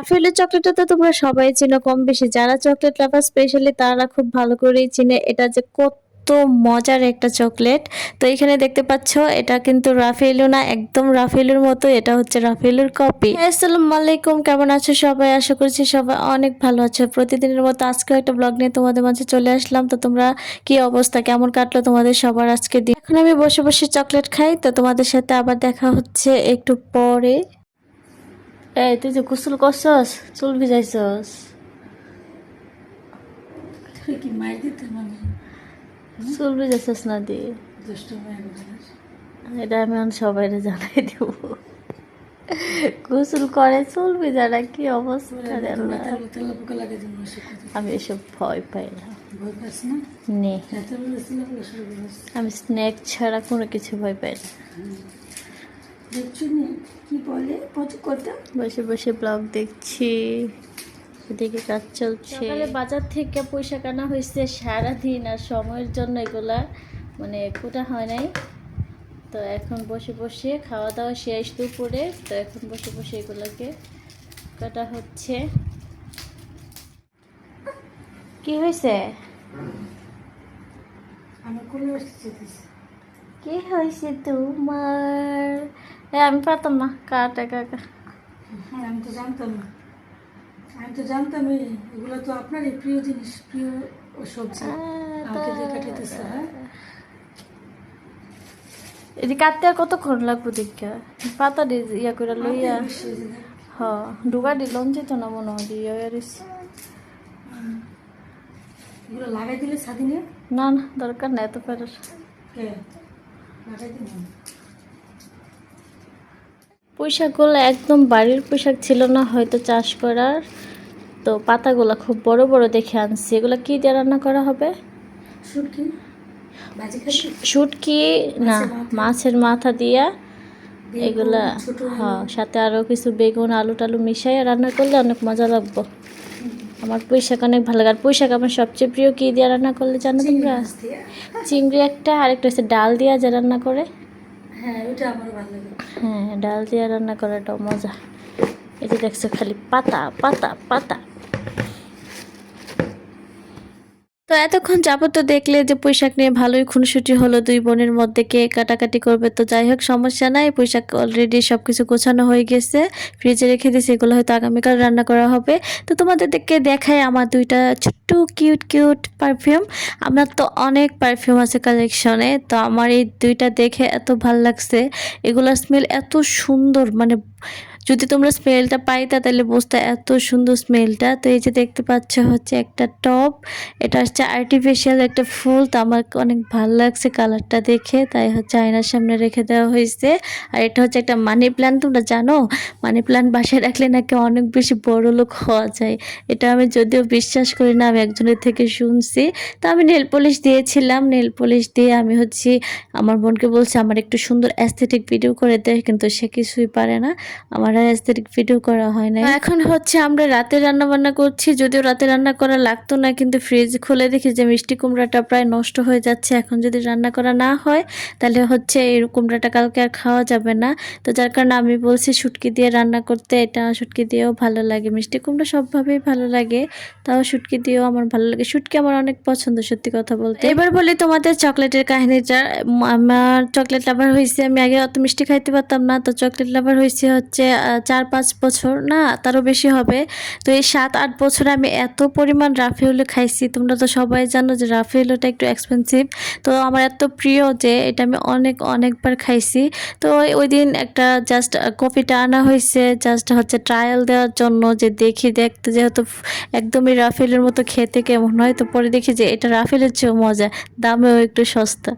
রাফেলের চকলেটটা তো তোমরা সবাই চেনো কম বেশি যারা চকলেট লাভার স্পেশালি তারা খুব ভালো করেই চিনে এটা যে কত মজার একটা চকলেট তো এখানে দেখতে পাচ্ছ, এটা কিন্তু রাফেলু না, একদম রাফেলুর মতো এটা হচ্ছে রাফেলুর কপি আসসালামু আলাইকুম, কেমন আছো সবাই? আশা করছি সবাই অনেক ভালো আছো। প্রতিদিনের মতো আজকেও একটা ব্লগ নিয়ে তোমাদের মাঝে চলে আসলাম। তো তোমরা কি অবস্থা? কেমন কাটলো তোমাদের সবার আজকে দিন? এখন আমি বসে বসে চকলেট খাই। তো তোমাদের সাথে আবার দেখা হচ্ছে একটু পরে। এই তুই যে গোসল করছস চুল ভিজাইছস দিতে মানে? চুল ভিজাইছস না দি। এটা আমি সবাই জানাই দেব। গোসল করে চুল ভিজাটা কি অবস্থা আমি এসব ভয় পাই না। আমি স্ন্যাক ছাড়া কোনো কিছু ভয় পাই না। দেখছ নি। কি বলে? পচ কথা বসে বসে ব্লগ দেখছি। এদিকে কাজ চলছে। সকালে বাজার থেকে পয়সা কেনা হয়েছে সারাদিন আর সময়ের জন্য এগুলা মানে কোটা হয় নাই। তো এখন বসে বসে খাওয়া দাওয়া শেষ দুপুরে। তো এখন বসে বসে এগুলোকে কাটা হচ্ছে। কি হয়েছে? আমার আসছে কি হয়েছে তোমার আমি পারতাম না কাটা কাকা হ্যাঁ আমি তো জানতাম আমি তো জানতামই এগুলো তো আপনারই প্রিয় জিনিস প্রিয় সবজি। আমাকে দিয়ে কাটাইতেছে হ্যাঁ? কাটতে আর কতক্ষণ লাগবো দেখা? পাতা ইয়া করে লইয়া। হ ডুগা দিলাম যেত না মনে হয় লাগাই দিলে না না দরকার নাই এত দিন পোশাকগুলো একদম বাড়ির পোশাক ছিল না হয়তো চাষ করার। তো পাতাগুলো খুব বড় বড় দেখে আনছি। এগুলো কি দিয়ে রান্না করা হবে? শুটকি। না মাছের মাথা দিয়া এগুলা হ্যাঁ সাথে আরও কিছু বেগুন আলু টালু মিশাই রান্না করলে অনেক মজা লাগবো। আমার পুঁইশাক অনেক ভালো লাগে। আর পুঁইশাক আমার সবচেয়ে প্রিয় কী দিয়ে রান্না করলে জানো তোমরা? চিংড়ি একটা চিংড়ি একটা আরেকটা হচ্ছে ডাল দিয়ে যে রান্না করে। হ্যাঁ হ্যাঁ ডাল দিয়ে রান্না করাটাও মজা। এটা যে দেখছ খালি পাতা পাতা পাতা। তো এতক্ষণ যাবত তো দেখলে যে পোশাক নিয়ে ভালোই খুনসুটি হলো, দুই বোনের মধ্যে কে কাটাকাটি করবে তো যাই হোক, সমস্যা নাই। পোশাক অলরেডি সব কিছু গোছানো হয়ে গেছে। ফ্রিজে রেখে দিয়েছি, এগুলো হয়তো আগামীকাল রান্না করা হবে। তো তোমাদেরকে দেখায় আমার দুইটা ছোট্ট কিউট কিউট পারফিউম আমার তো অনেক পারফিউম আছে কালেকশনে তো আমার এই দুইটা দেখে এত ভালো লাগছে। এগুলোর স্মেল এত সুন্দর মানে যদি তোমরা স্মেলটা পাইতা, তাহলে বুঝতে এত সুন্দর স্মেলটা। তো এই যে দেখতে পাচ্ছ হচ্ছে একটা টপ এটা হচ্ছে আর্টিফিশিয়াল একটা ফুল, তো আমার অনেক ভালো লাগছে কালারটা দেখে, তাই হচ্ছে আয়নার সামনে রেখে দেওয়া হয়েছে। আর এটা হচ্ছে একটা মানি প্ল্যান্ট তোমরা জানো? মানি প্ল্যান্ট বাসায় রাখলে নাকি অনেক বেশি বড় লোক হওয়া যায়। এটা আমি যদিও বিশ্বাস করি না, আমি একজনের থেকে শুনছি। তো আমি নেল পলিশ দিয়েছিলাম নেল পলিশ দিয়ে আমি হচ্ছে, আমার বোনকে বলছি, আমার একটু সুন্দর অ্যাস্থেটিক ভিডিও করে দেয় কিন্তু সে কিছুই পারে না। আমার আর অ্যাস্থেটিক ভিডিও করা হয় না এখন হচ্ছে আমরা রাতে রান্না বান্না করছি যদিও রাতে রান্না করা লাগতো না কিন্তু ফ্রিজ খুলে দেখি যে মিষ্টি কুমড়াটা প্রায় নষ্ট হয়ে যাচ্ছে। এখন যদি রান্না করা না হয় তাহলে হচ্ছে এই কুমড়াটা কালকে আর খাওয়া যাবে না। তো যার কারণে আমি বলছি শুটকি দিয়ে রান্না করতে এটা শুটকি দিয়েও ভালো লাগে। মিষ্টি কুমড়া সবভাবেই ভালো লাগে তাও শুটকি দিয়েও আমার ভালো লাগে। শুটকি আমার অনেক পছন্দ সত্যি কথা বলতে। এবার বলি তোমাদের চকলেটের কাহিনীটা। আমার চকলেট লাভার হয়েছে আমি আগে অত মিষ্টি খাইতে পারতাম না। তো চকলেট লাভার হয়েছে হচ্ছে চার পাঁচ বছর, না, তারও বেশি হবে। তো এই সাত আট বছরে আমি এত পরিমাণ রাফেউলো খাইছি, তোমরা তো সবাই জানো যে রাফেউলোটা একটু এক্সপেন্সিভ তো আমার এত প্রিয় যে এটা আমি অনেক, অনেকবার খাইছি। তো ওই- দিন একটা জাস্ট কপিটা আনা হয়েছে জাস্ট হচ্ছে ট্রায়াল দেওয়ার জন্য যে দেখি, দেখতে যেহেতু একদমই রাফেলের মতো খেতে কেমন হয়, তো পরে দেখি যে এটা রাফেলের চেয়েও মজা, দামেও একটু সস্তা।